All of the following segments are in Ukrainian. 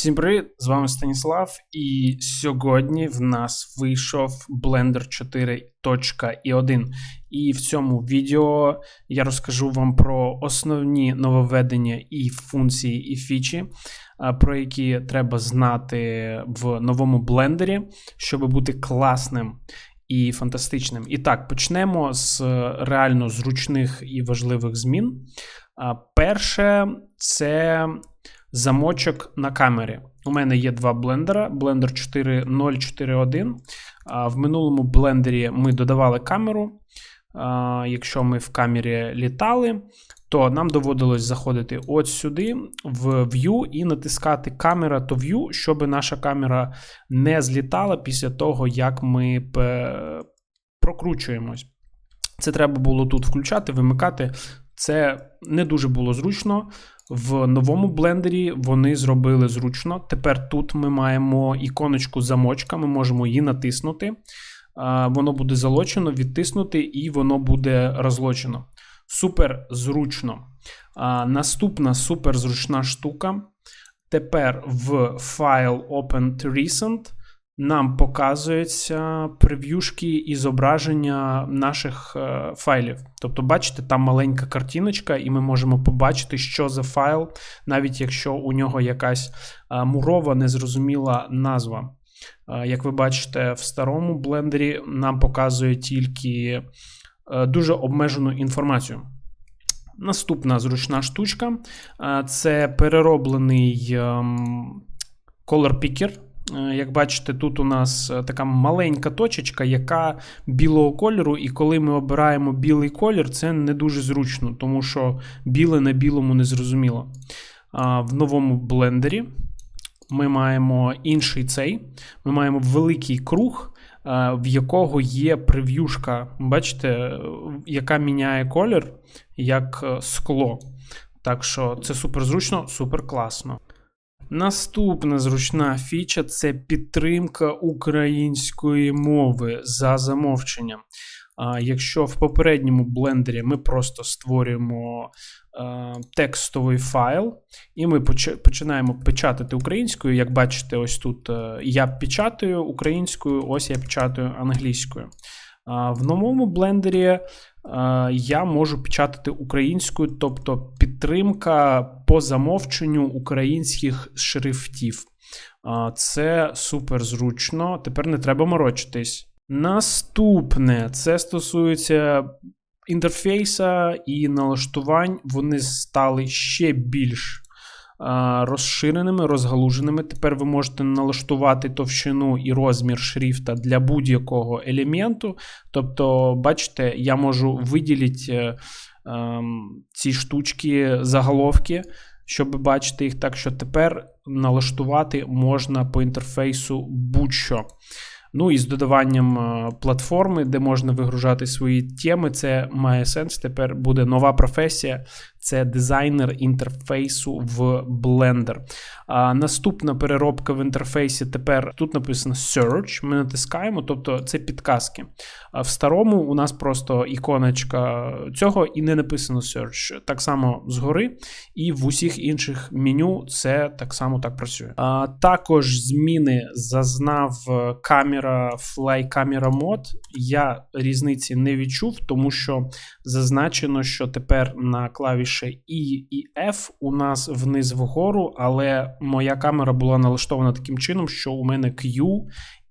Всім привіт! З вами Станіслав, і сьогодні в нас вийшов Blender 4.1. І в цьому відео я розкажу вам про основні нововведення і функції, і фічі, про які треба знати в новому блендері, щоб бути класним і фантастичним. І так, почнемо з реально зручних і важливих змін. Перше, це замочок на камері. У мене є два блендера: блендер 4.041. В минулому блендері ми додавали камеру. Якщо ми в камері літали, то нам доводилось заходити от сюди, в View, і натискати камера то View, щоб наша камера не злітала після того, як ми прокручуємось. Це треба було тут включати, вимикати. Це не дуже було зручно. В новому блендері вони зробили зручно. Тепер тут ми маємо іконочку замочка, ми можемо її натиснути. Воно буде залочено, відтиснути, і воно буде розлочено. Супер зручно. Наступна супер зручна штука. Тепер в файл Open to Recent нам показуються прев'юшки і зображення наших е, файлів. Тобто, бачите, там маленька картиночка, і ми можемо побачити, що за файл, навіть якщо у нього якась е, мурова, незрозуміла назва. Е, як ви бачите, в старому блендері нам показує тільки дуже обмежену інформацію. Наступна зручна штучка це перероблений ем, Color Picker. Е, як бачите, тут у нас е, така маленька точечка, яка білого кольору, і коли ми обираємо білий колір, це не дуже зручно, тому що біле на білому не зрозуміло. В новому блендері ми маємо інший цей. Ми маємо великий круг, е, в якого є прев'юшка, бачите, яка міняє колір як скло. Так що це супер зручно, супер класно. Наступна зручна фіча це підтримка української мови за замовченням. Якщо в попередньому блендері ми просто створюємо е, текстовий файл, і ми починаємо печатати українською, як бачите, ось тут е, я печатаю українською, ось я печатаю англійською. В новому блендері я можу печатати українською, тобто підтримка по замовченню українських шрифтів. Це супер зручно. Тепер не треба морочитись. Наступне це стосується інтерфейса і налаштувань. Вони стали ще більш розширеними, розгалуженими. Тепер ви можете налаштувати товщину і розмір шрифта для будь-якого елементу. Тобто, бачите, я можу виділити е, ем, ці штучки, заголовки, щоб бачити їх так, що тепер налаштувати можна по інтерфейсу будь-що. Ну і з додаванням е, платформи, де можна вигружати свої теми, це має сенс. Тепер буде нова професія це дизайнер інтерфейсу в Blender. А Наступна переробка в інтерфейсі тепер тут написано Search. Ми натискаємо, тобто це підказки. А в старому у нас просто іконочка цього і не написано Search. Так само згори, і в усіх інших меню це так само так працює. А Також зміни зазнав камера Fly Camera Mode. Я різниці не відчув, тому що зазначено, що тепер на клавіші E і F у нас вниз вгору, але моя камера була налаштована таким чином, що у мене Q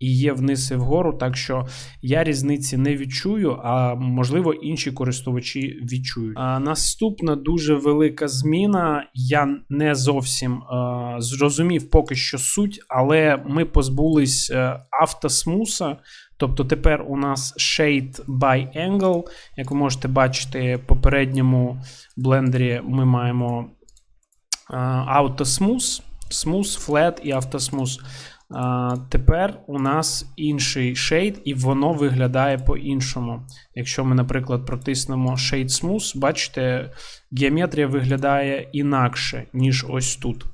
і є вниз і вгору, так що я різниці не відчую, а можливо інші користувачі відчують. А Наступна дуже велика зміна. Я не зовсім а, зрозумів поки що суть, але ми позбулись е, автосмуса. Тобто тепер у нас Shade by Angle. Як ви можете бачити, попередньому блендері ми маємо Auto Smooth, Flat і Smooth. А, Тепер у нас інший шейд, і воно виглядає по-іншому. Якщо ми, наприклад, протиснемо Shade Smooth, бачите, геометрія виглядає інакше, ніж ось тут.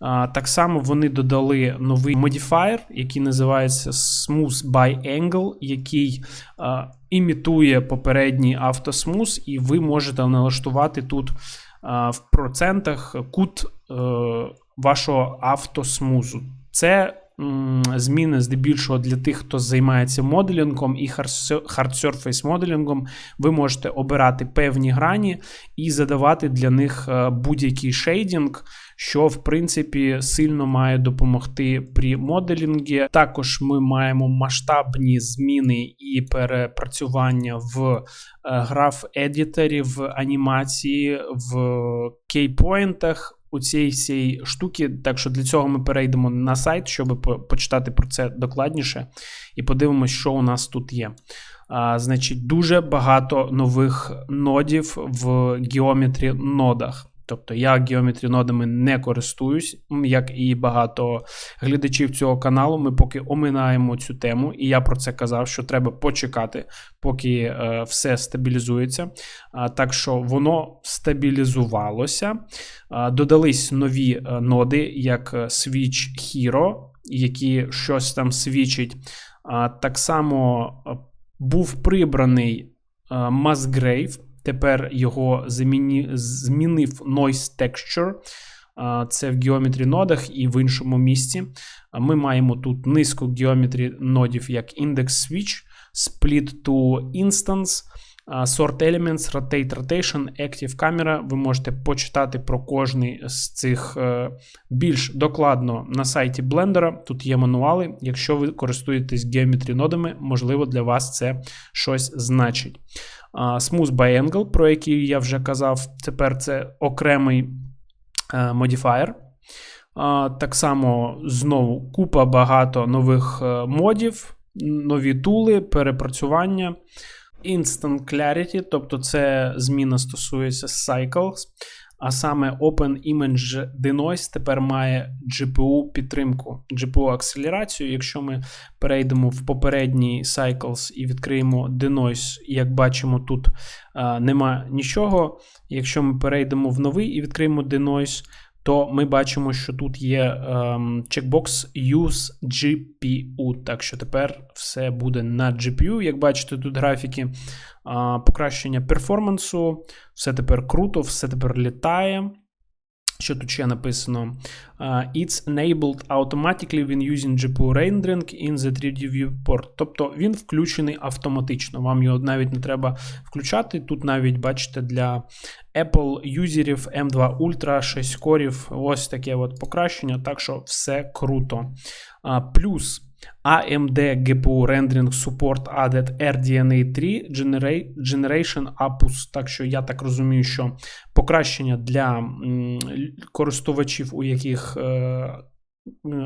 А, Так само вони додали новий модіфаєр, який називається Smooth by Angle, який а, імітує попередній автосмуз, і ви можете налаштувати тут а, в процентах кут. А, е, вашого автосмузу. Це зміни здебільшого для тих, хто займається моделінгом і hard моделінгом, ви можете обирати певні грані і задавати для них е, будь-який шейдінг, що в принципі сильно має допомогти при моделінгі. Також ми маємо масштабні зміни і перепрацювання в е, граф едіторі, в анімації, в кейпоінтах у цій всій штуці. Так що для цього ми перейдемо на сайт, щоб почитати про це докладніше, і подивимось, що у нас тут є. А, Значить, дуже багато нових нодів в геометрі нодах. Тобто я Geometry нодами не користуюсь, як і багато глядачів цього каналу. Ми поки оминаємо цю тему, і я про це казав, що треба почекати, поки е, все стабілізується. Так що воно стабілізувалося. Додались нові е, ноди, як Switch Hero, які щось там свідчить. А, так само е, був прибраний Musgrave. Тепер його заміні, змінив Noise Texture. Це в Geometry нодах і в іншому місці. Ми маємо тут низку Geometry нодів, як Index Switch, Split to Instance, Sort Elements, Rotate Rotation, Active Camera. Ви можете почитати про кожний з цих е, більш докладно на сайті Blender. Тут є мануали. Якщо ви користуєтесь Geometry нодами, можливо, для вас це щось значить. Smooth by Angle, про який я вже казав, тепер це окремий е, модіфаєр. Так само знову купа багато нових е, модів, нові тули, перепрацювання. Instant Clarity, тобто це зміна стосується Cycles а саме Open Image Denoise тепер має GPU підтримку, GPU акселерацію. Якщо ми перейдемо в попередній Cycles і відкриємо Denoise, як бачимо, тут а, нема нічого. Якщо ми перейдемо в новий і відкриємо Denoise, то ми бачимо, що тут є ем, чекбокс Use GPU. Так що тепер все буде на GPU. Як бачите, тут графіки е, покращення перформансу, все тепер круто, все тепер літає. Що тут ще написано? It's enabled automatically when using GPU rendering in the 3D viewport. Тобто він включений автоматично. Вам його навіть не треба включати. Тут навіть, бачите, для Apple юзерів M2 Ultra 6 корів. Ось таке от покращення, так що все круто. Плюс. AMD GPU Rendering Support Added RDNA 3 Generation APUS. Так що я так розумію, що покращення для користувачів, у яких е,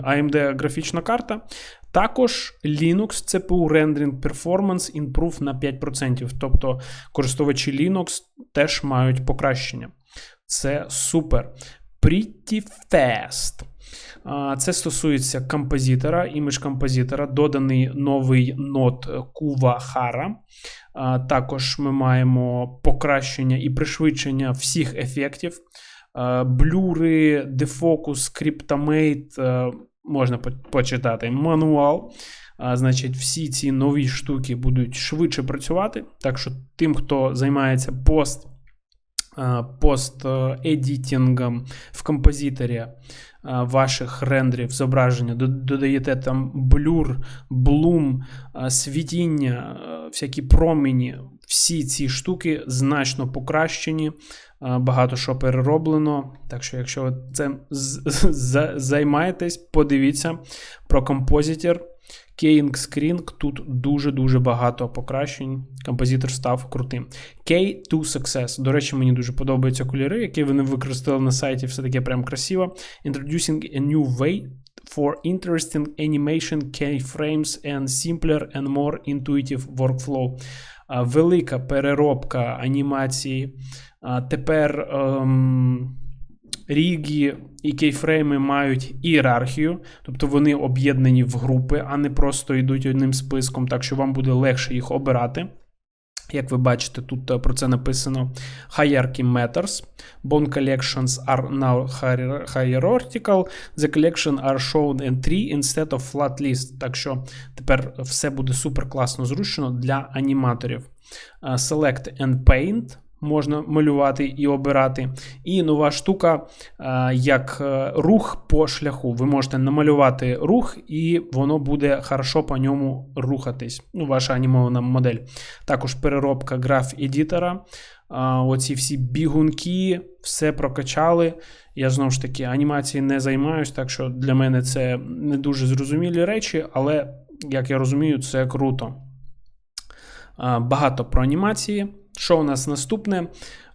AMD графічна карта. Також Linux CPU Rendering Performance Improve на 5%. Тобто користувачі Linux теж мають покращення. Це супер. Pretty fast. Це стосується композитора, імідж композитора, доданий новий нот Кува Хара. Також ми маємо покращення і пришвидшення всіх ефектів. Блюри, дефокус, криптомейт, можна почитати мануал. Значить, всі ці нові штуки будуть швидше працювати. Так що тим, хто займається пост пост-едітінгом в композиторі ваших рендерів зображення, додаєте там блюр, блум, світіння, всякі промені. Всі ці штуки значно покращені, багато що перероблено. Так що, якщо ви цим займаєтесь, подивіться про композитор. Keying Screen тут дуже-дуже багато покращень. Композитор став крутим. K2 Success. До речі, мені дуже подобаються кольори, які вони використали на сайті, все таке прям красиво. Introducing a new way for interesting animation keyframes and simpler and more intuitive workflow. Велика переробка анімації. Тепер. Ем, ріги і кейфрейми мають ієрархію, тобто вони об'єднані в групи, а не просто йдуть одним списком, так що вам буде легше їх обирати. Як ви бачите, тут е, про це написано Hierarchy Matters. Bone collections are now hierarchical. The collection are shown in tree instead of flat list. Так що тепер все буде супер класно зручно для аніматорів. Е, select and Paint можна малювати і обирати. І нова штука, е, як е, рух по шляху. Ви можете намалювати рух, і воно буде хорошо по ньому рухатись. Ну, ваша анімована модель. Також переробка граф едітора. Оці всі бігунки, все прокачали. Я знову ж таки анімації не займаюсь, так що для мене це не дуже зрозумілі речі, але, як я розумію, це круто. Багато про анімації. Що у нас наступне?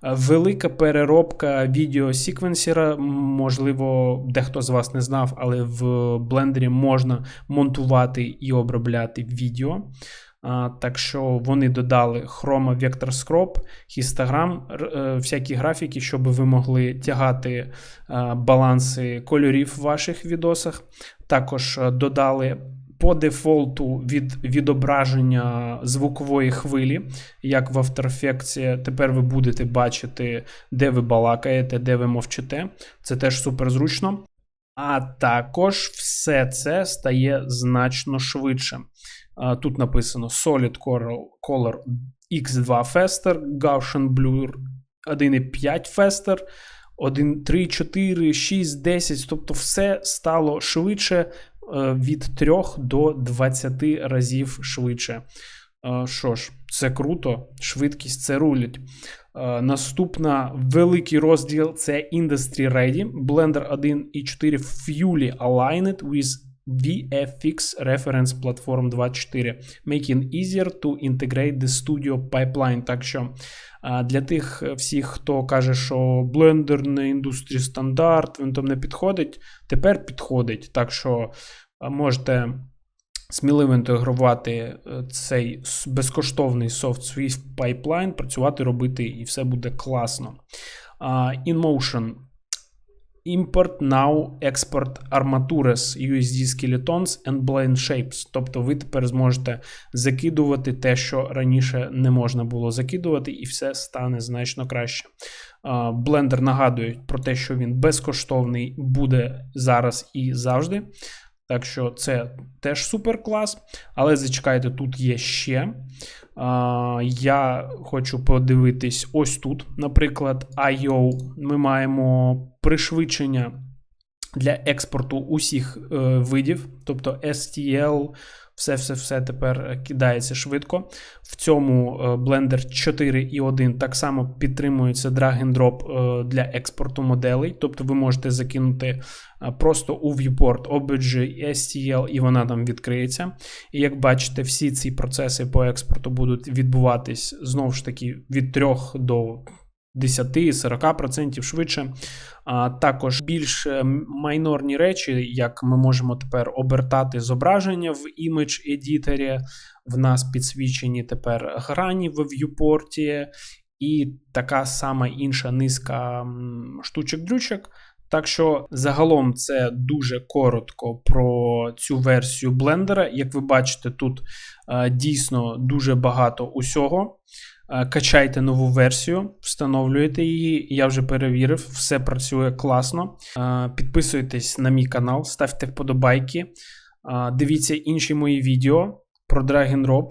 Велика переробка відео секвенсера. Можливо, дехто з вас не знав, але в блендері можна монтувати і обробляти відео. Так що вони додали Chroma Vector Scrop, Histogram, е, всякі графіки, щоб ви могли тягати баланси кольорів в ваших відосах. Також е, додали по дефолту від відображення звукової хвилі, як в After Effects. Тепер ви будете бачити, де ви балакаєте, де ви мовчите. Це теж супер зручно. А також все це стає значно швидше. Тут написано Solid Color X2 Faster, Gaussian Blur 1.5 Faster, 1, 3, 4, 6, 10. Тобто все стало швидше від 3 до 20 разів швидше. Е, що ж, це круто, швидкість це рулять. Е, наступна великий розділ це Industry Ready. Blender 1.4 Fully Aligned with VFX Reference Platform 24, making easier to integrate the studio pipeline. Так що для тих всіх, хто каже, що Blender не індустрі стандарт, він там не підходить, тепер підходить. Так що можете сміливо інтегрувати е, цей безкоштовний софт Swift Pipeline, працювати, робити, і все буде класно. InMotion Import Now Export Armatures USD Skeletons and Blend Shapes. Тобто ви тепер зможете закидувати те, що раніше не можна було закидувати, і все стане значно краще. Blender нагадує про те, що він безкоштовний буде зараз і завжди. Так що це теж супер клас. Але зачекайте, тут є ще. Я хочу подивитись ось тут. Наприклад, IO ми маємо пришвидшення для експорту усіх е, видів, тобто STL, все-все-все тепер кидається швидко. В цьому е, Blender 4.1 так само підтримується drag and drop е, для експорту моделей. Тобто ви можете закинути е, просто у viewport OBJ, STL, і вона там відкриється. І як бачите, всі ці процеси по експорту будуть відбуватись знову ж таки від 3 до 10-40% швидше. А також більш е, майнорні речі, як ми можемо тепер обертати зображення в імідж едіторі. В нас підсвічені тепер грані в в'юпорті, і така сама інша низка штучок-дрючок. Так що загалом це дуже коротко про цю версію блендера. Як ви бачите, тут е, дійсно дуже багато усього. Е, качайте нову версію, встановлюєте її. Я вже перевірив, все працює класно. Е, підписуйтесь на мій канал, ставте вподобайки. Е, дивіться інші мої відео про Dragon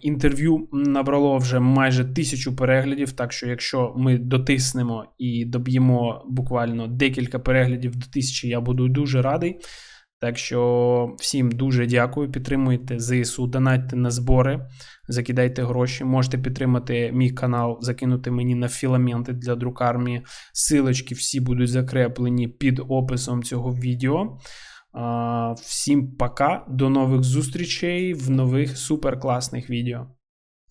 Інтерв'ю набрало вже майже тисячу переглядів. Так що, якщо ми дотиснемо і доб'ємо буквально декілька переглядів до тисячі, я буду дуже радий. Так що всім дуже дякую. Підтримуйте ЗСУ, донатьте на збори, закидайте гроші. Можете підтримати мій канал, закинути мені на філаменти для друкармії. Силочки всі будуть закреплені під описом цього відео. Всім пока, до нових зустрічей в нових суперкласних відео.